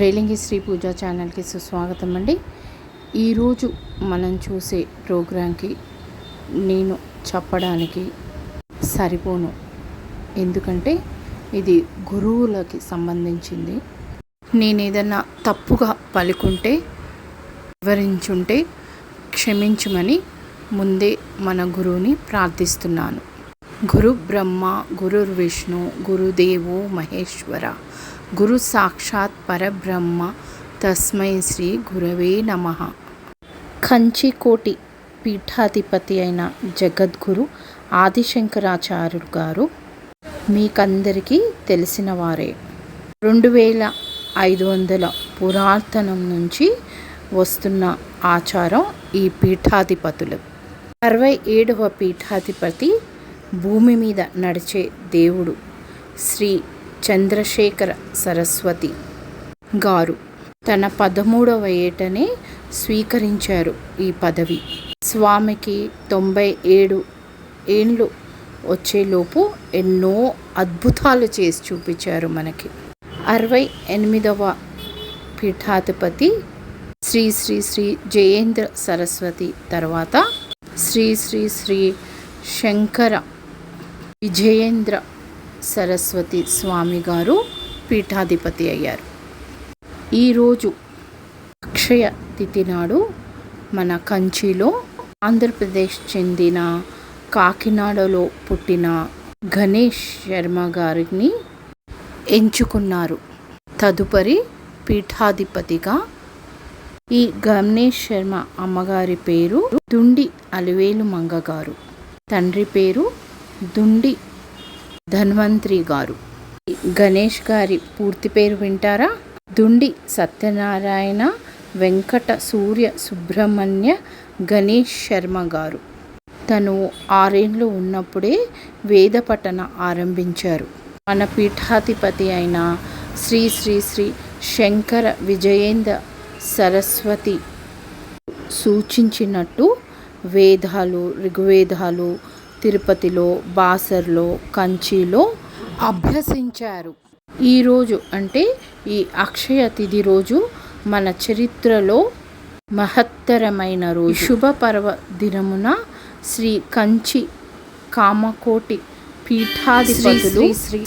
రేలింగి శ్రీ పూజ ఛానల్కి సుస్వాగతం అండి ఈరోజు మనం చూసే ప్రోగ్రాంకి నేను చెప్పడానికి సరిపోను. ఎందుకంటే ఇది గురువులకి సంబంధించింది. నేను ఏదన్నా తప్పుగా పలుకుంటే వివరించుంటే క్షమించమని ముందే మన గురువుని ప్రార్థిస్తున్నాను. గురు బ్రహ్మ గురుర్ విష్ణు గురుదేవో మహేశ్వర గురు సాక్షాత్ పరబ్రహ్మ తస్మై శ్రీ గురవే నమ. కంచికోటి పీఠాధిపతి అయిన జగద్గురు ఆదిశంకరాచార్యుడు గారు మీకందరికీ తెలిసిన వారే. రెండు వేల ఐదు వందల పురాతనం నుంచి వస్తున్న ఆచారం ఈ పీఠాధిపతులు. అరవై ఏడవ పీఠాధిపతి భూమి మీద నడిచే దేవుడు శ్రీ చంద్రశేఖర సరస్వతి గారు తన పదమూడవ ఏటనే స్వీకరించారు ఈ పదవి. స్వామికి తొంభై ఏడు ఏండ్లు వచ్చేలోపు ఎన్నో అద్భుతాలు చేసి చూపించారు మనకి. అరవై ఎనిమిదవ పీఠాధిపతి శ్రీ శ్రీ శ్రీ జయేంద్ర సరస్వతి తర్వాత శ్రీ శ్రీ శ్రీ శంకర విజయేంద్ర సరస్వతి స్వామి గారు పీఠాధిపతి అయ్యారు. ఈరోజు అక్షయ తిథి నాడు మన కంచిలో ఆంధ్రప్రదేశ్ చెందిన కాకినాడలో పుట్టిన గణేష్ శర్మ గారిని ఎంచుకున్నారు. తదుపరి పీఠాధిపతిగా ఈ గణేష్ శర్మ అమ్మగారి పేరు దుండి అలివేలు మంగ గారు. తండ్రి పేరు దుండి ధన్వంత్రి గారు. గణేష్ గారి పూర్తి పేరు వింటారా? దుండి సత్యనారాయణ వెంకట సూర్య సుబ్రహ్మణ్య గణేష్ శర్మ గారు. తను ఆరేండ్లు ఉన్నప్పుడే వేద పఠన ఆరంభించారు. మన పీఠాధిపతి అయిన శ్రీ శ్రీ శ్రీ శంకర విజయేంద్ర సరస్వతి సూచించినట్టు వేదాలు ఋగ్వేదాలు తిరుపతిలో బాసర్లో కంచిలో అభ్యసించారు. ఈరోజు అంటే ఈ అక్షయ తిథి రోజు మన చరిత్రలో మహత్తరమైన రోజు. శుభ పర్వ దినమున శ్రీ కంచి కామకోటి పీఠాధిపతులు శ్రీ